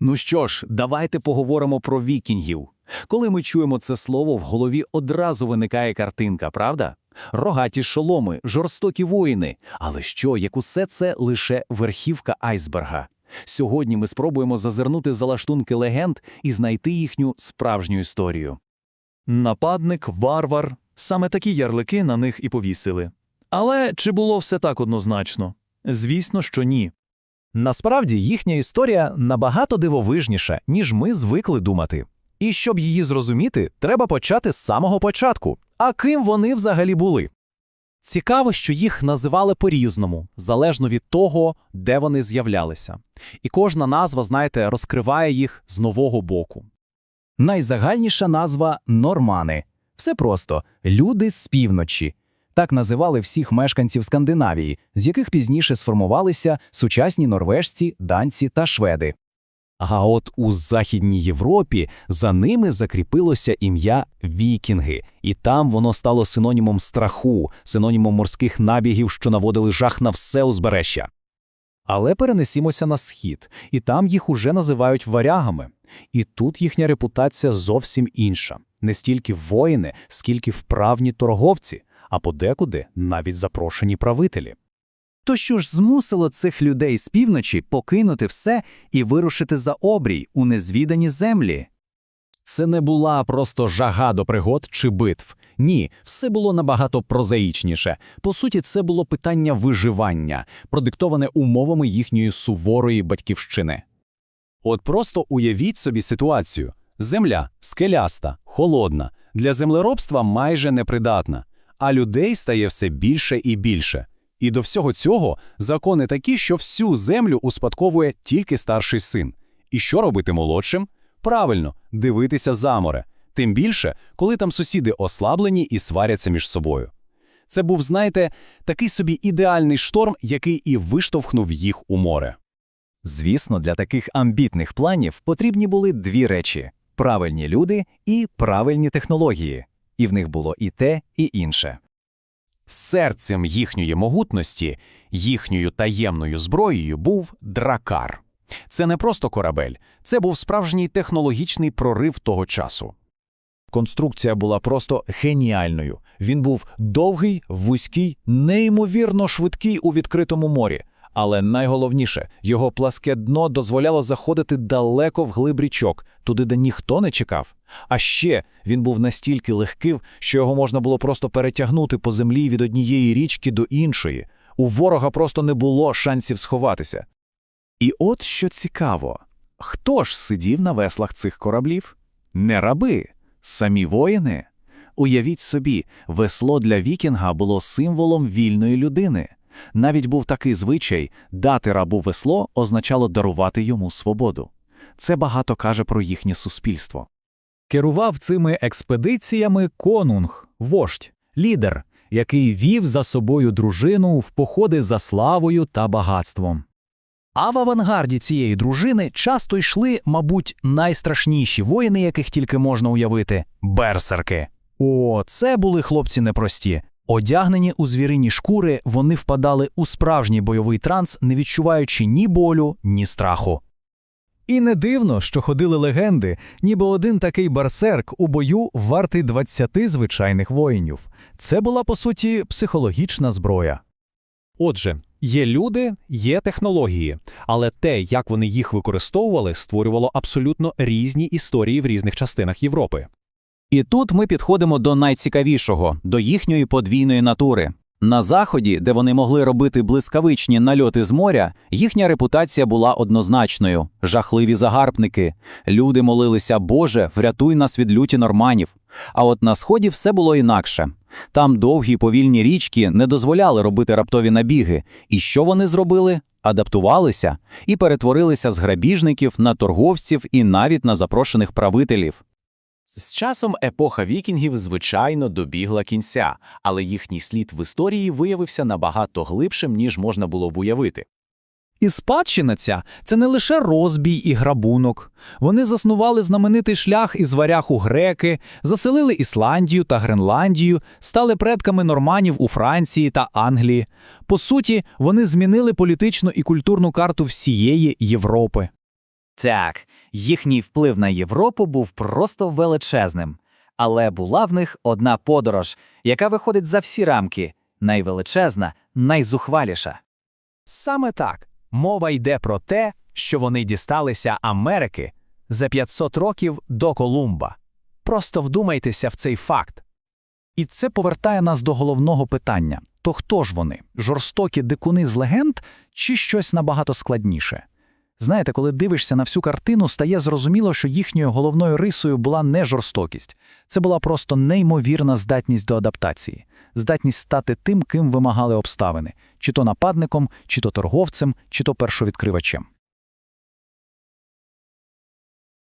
Ну що ж, давайте поговоримо про вікінгів. Коли ми чуємо це слово, в голові одразу виникає картинка, правда? Рогаті шоломи, жорстокі воїни. Але що, як усе це лише верхівка айсберга? Сьогодні ми спробуємо зазирнути за лаштунки легенд і знайти їхню справжню історію. Нападник, варвар саме такі ярлики на них і повісили. Але чи було все так однозначно? Звісно, що ні. Насправді їхня історія набагато дивовижніша, ніж ми звикли думати. І щоб її зрозуміти, треба почати з самого початку. А ким вони взагалі були? Цікаво, що їх називали по-різному, залежно від того, де вони з'являлися. І кожна назва, знаєте, розкриває їх з нового боку. Найзагальніша назва нормани. Все просто люди з півночі. Так називали всіх мешканців Скандинавії, з яких пізніше сформувалися сучасні норвежці, данці та шведи. А от у Західній Європі за ними закріпилося ім'я вікінги, і там воно стало синонімом страху, синонімом морських набігів, що наводили жах на все узбережжя. Але перенесімося на схід, і там їх уже називають варягами. І тут їхня репутація зовсім інша. Не стільки воїни, скільки вправні торговці, а подекуди навіть запрошені правителі. То що ж змусило цих людей з півночі покинути все і вирушити за обрій у незвідані землі? Це не була просто жага до пригод чи битв. Ні, все було набагато прозаїчніше. По суті, це було питання виживання, продиктоване умовами їхньої суворої батьківщини. От просто уявіть собі ситуацію: земля скеляста, холодна, для землеробства майже непридатна, а людей стає все більше і більше. І до всього цього закони такі, що всю землю успадковує тільки старший син. І що робити молодшим? Правильно, дивитися за море. Тим більше, коли там сусіди ослаблені і сваряться між собою. Це був, знаєте, такий собі ідеальний шторм, який і виштовхнув їх у море. Звісно, для таких амбітних планів потрібні були дві речі: правильні люди і правильні технології. І в них було і те, і інше. Серцем їхньої могутності, їхньою таємною зброєю був дракар. Це не просто корабель, це був справжній технологічний прорив того часу. Конструкція була просто геніальною. Він був довгий, вузький, неймовірно швидкий у відкритому морі. Але найголовніше, його пласке дно дозволяло заходити далеко в глиб річок, туди, де ніхто не чекав. А ще він був настільки легким, що його можна було просто перетягнути по землі від однієї річки до іншої. У ворога просто не було шансів сховатися. І от що цікаво: хто ж сидів на веслах цих кораблів? Не раби, самі воїни. Уявіть собі, весло для вікінга було символом вільної людини. Навіть був такий звичай дати рабу весло означало дарувати йому свободу. Це багато каже про їхнє суспільство. Керував цими експедиціями конунг, вождь, лідер, який вів за собою дружину в походи за славою та багатством. А в авангарді цієї дружини часто йшли, мабуть, найстрашніші воїни, яких тільки можна уявити берсерки. О, це були хлопці непрості. Одягнені у звірині шкури, вони впадали у справжній бойовий транс, не відчуваючи ні болю, ні страху. І не дивно, що ходили легенди, ніби один такий берсерк у бою вартий 20 звичайних воїнів. Це була, по суті, психологічна зброя. Отже, є люди, є технології, але те, як вони їх використовували, створювало абсолютно різні історії в різних частинах Європи. І тут ми підходимо до найцікавішого до їхньої подвійної натури. На заході, де вони могли робити блискавичні нальоти з моря, їхня репутація була однозначною: жахливі загарбники. Люди молилися, Боже, врятуй нас від люті норманів. А от на сході все було інакше. Там довгі повільні річки не дозволяли робити раптові набіги. І що вони зробили? Адаптувалися і перетворилися з грабіжників на торговців і навіть на запрошених правителів. З часом епоха вікінгів, звичайно, добігла кінця, але їхній слід в історії виявився набагато глибшим, ніж можна було б уявити. І спадщина ця – це не лише розбій і грабунок. Вони заснували знаменитий шлях із у греки, заселили Ісландію та Гренландію, стали предками норманів у Франції та Англії. По суті, вони змінили політичну і культурну карту всієї Європи. Так, їхній вплив на Європу був просто величезним. Але була в них одна подорож, яка виходить за всі рамки, найвеличезна, найзухваліша. Саме так. Мова йде про те, що вони дісталися Америки за 500 років до Колумба. Просто вдумайтеся в цей факт. І це повертає нас до головного питання: то хто ж вони? Жорстокі дикуни з легенд чи щось набагато складніше? Знаєте, коли дивишся на всю картину, стає зрозуміло, що їхньою головною рисою була не жорстокість. Це була просто неймовірна здатність до адаптації, здатність стати тим, ким вимагали обставини, чи то нападником, чи то торговцем, чи то першовідкривачем.